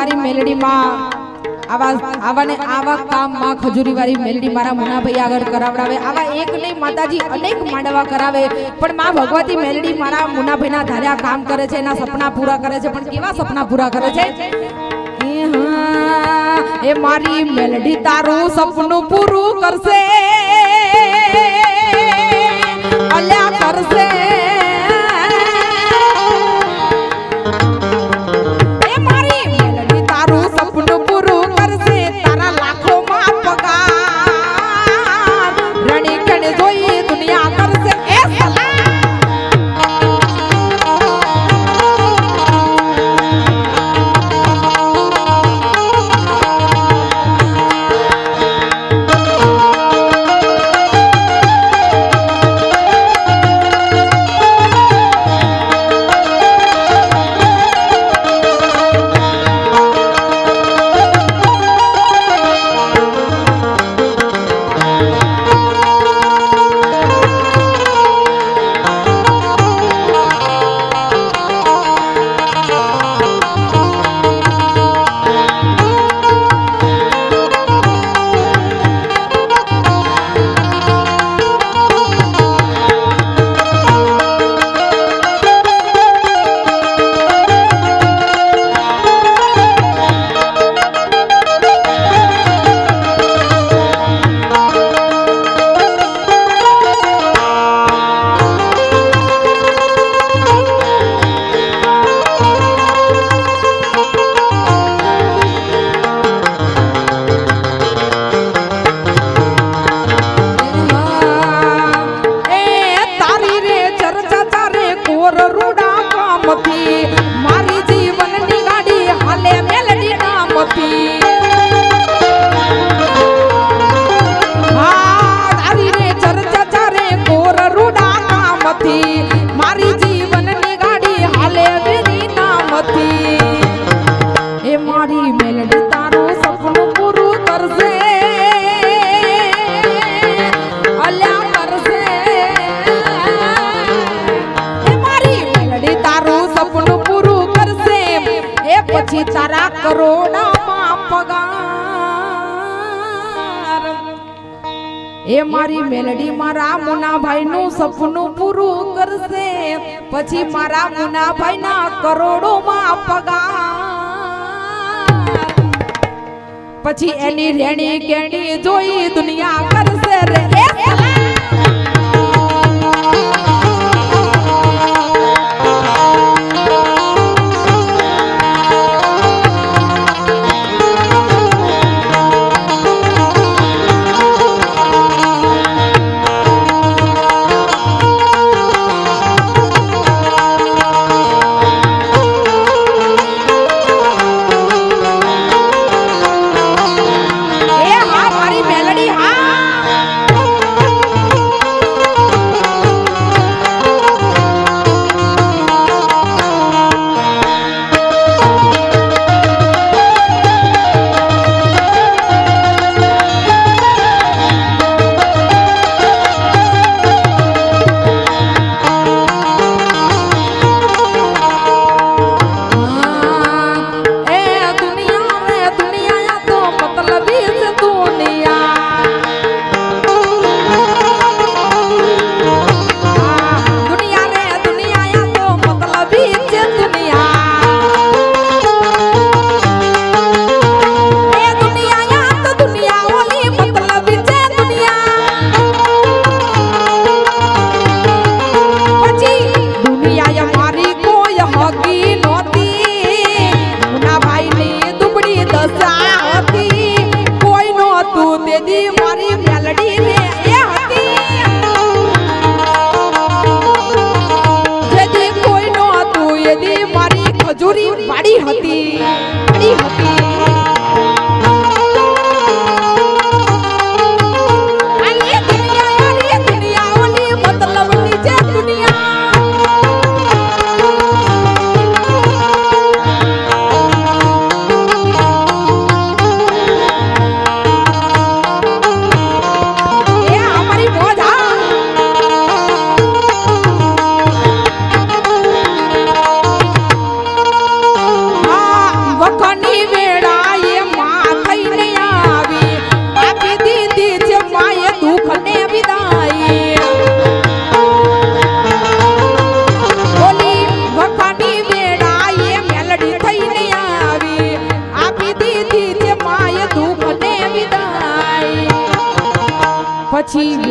વાળી મેલડી મારા મુનાભાઈ આગળ કરાવડાવે. આવા એક નહીં, માતાજી અનેક માંડવા કરાવે. પણ માં ભગવતી મેલડી મારા ધાર્યા કામ કરે છે, એના સપના પૂરા કરે છે. પણ કેવા સપના પૂરા કરે છે? એ મારી મેલડી તારું સપનું પૂરું કરશે. અલ્યા કરશે. પછી તારા કરોડામાં પગાર. એ મારી મેલડી મારા મુનાભાઈ નું સપનું પૂરું કરશે. પછી મારા મુનાભાઈ ના કરોડોમાં પગાર. પછી એની રેણી કેણી જોઈ દુનિયા કરશે રે. ખજૂરી પાડી Hachi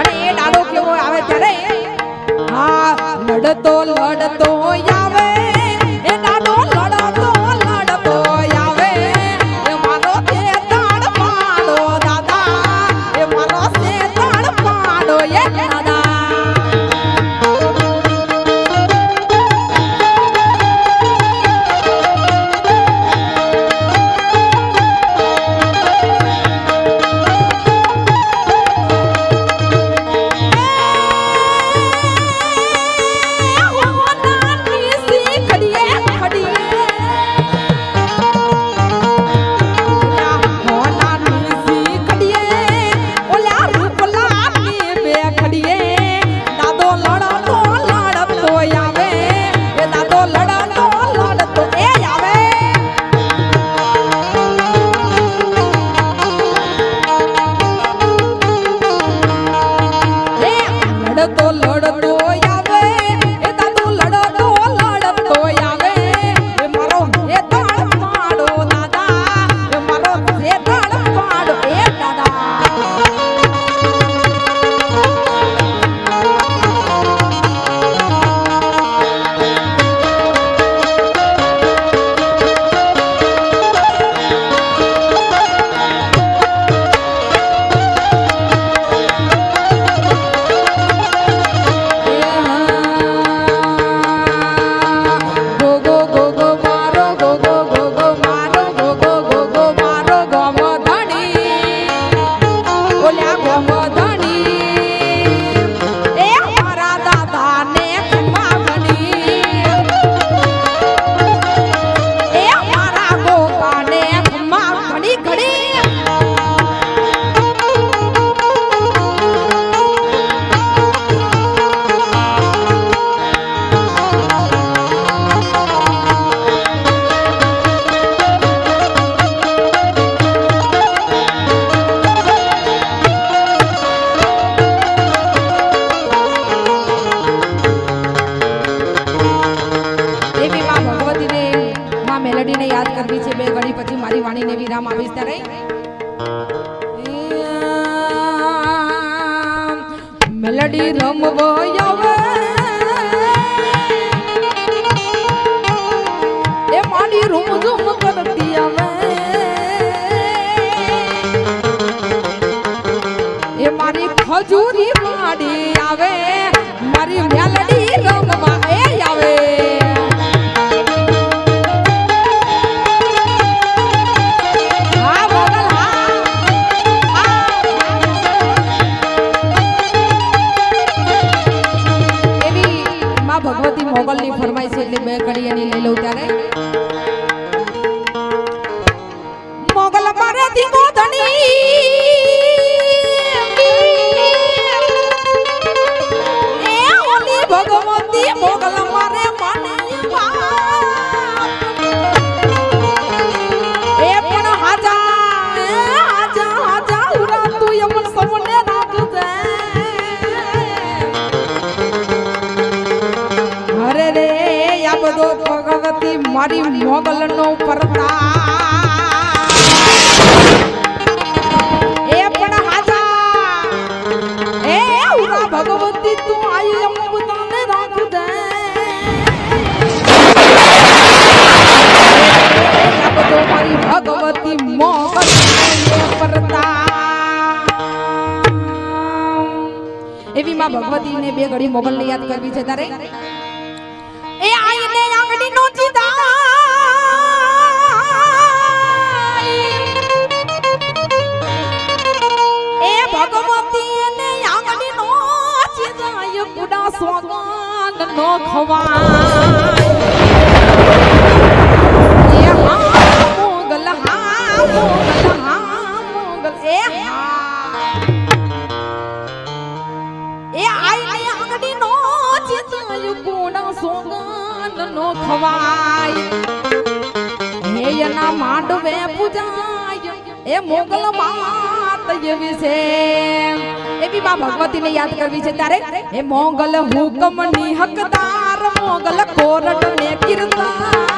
અને એ ડાળો કેવો આવે ત્યારે હા લડતો લડતો હરિરામ આવીશ ત્યારે મેલડી રમવો દો ભગવતી મારી મોગલનો પરતા ભગવતી ભગવતી મોગલનો પરતા એવી માં ભગવતીને બે ઘડી મોગલને યાદ કરવી છે તારે? કુડા સોગંદ નો ખવાય. એ હા, મોગલ હા મોગલ હા, મોગલ એ હા. એ આઈ ને આંગડી નો ચિતય કુડા સોગંદ નો ખવાય. હે એના એવી માં ભગવતીને યાદ કરવી છે. ત્યારે એ મોગલ હુકમની હકદાર મોગલ કોરટ ને કિરદાર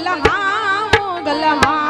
મોગલ હા મોગલ હા